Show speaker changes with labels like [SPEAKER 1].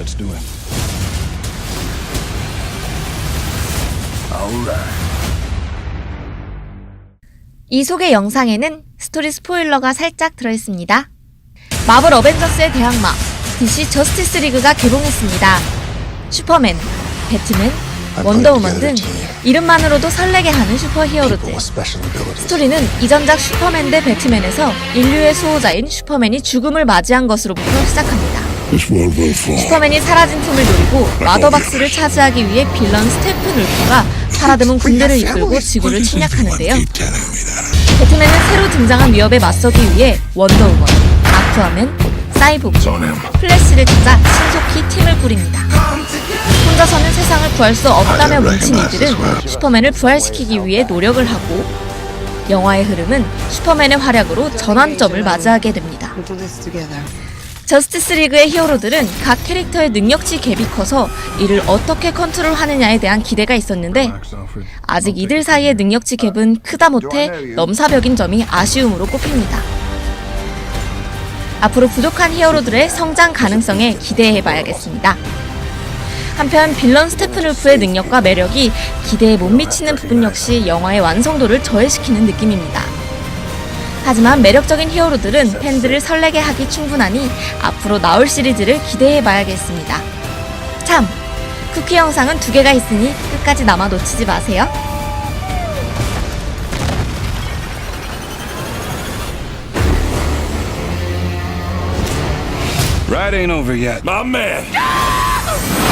[SPEAKER 1] Let's do it.
[SPEAKER 2] 이 소개 영상에는 스토리 스포일러가 살짝 들어있습니다. 마블 어벤져스의 대항마 DC 저스티스 리그가 개봉했습니다. 슈퍼맨, 배트맨, 원더우먼 등 이름만으로도 설레게 하는 슈퍼 히어로들. 스토리는 이전작 슈퍼맨 대 배트맨에서 인류의 수호자인 슈퍼맨이 죽음을 맞이한 것으로부터 시작합니다. 슈퍼맨이 사라진 틈을 노리고 마더박스를 차지하기 위해 빌런 스테픈 울프가 살아드문 군대를 이끌고 지구를 침략하는데요. 배트맨은 새로 등장한 위협에 맞서기 위해 원더우먼, 아쿠아맨, 사이보그, 플래시를 찾아 신속히 팀을 꾸립니다. 혼자서는 세상을 구할 수 없다며 뭉친 이들은 슈퍼맨을 부활시키기 위해 노력을 하고 영화의 흐름은 슈퍼맨의 활약으로 전환점을 맞이하게 됩니다. 저스티스 리그의 히어로들은 각 캐릭터의 능력치 갭이 커서 이를 어떻게 컨트롤하느냐에 대한 기대가 있었는데 아직 이들 사이의 능력치 갭은 크다 못해 넘사벽인 점이 아쉬움으로 꼽힙니다. 앞으로 부족한 히어로들의 성장 가능성에 기대해봐야겠습니다. 한편 빌런 스테픈 울프의 능력과 매력이 기대에 못 미치는 부분 역시 영화의 완성도를 저해시키는 느낌입니다. 하지만 매력적인 히어로들은 팬들을 설레게 하기 충분하니 앞으로 나올 시리즈를 기대해 봐야겠습니다. 참! 쿠키 영상은 두 개가 있으니 끝까지 남아 놓치지 마세요.
[SPEAKER 1] Ride ain't over yet. My man.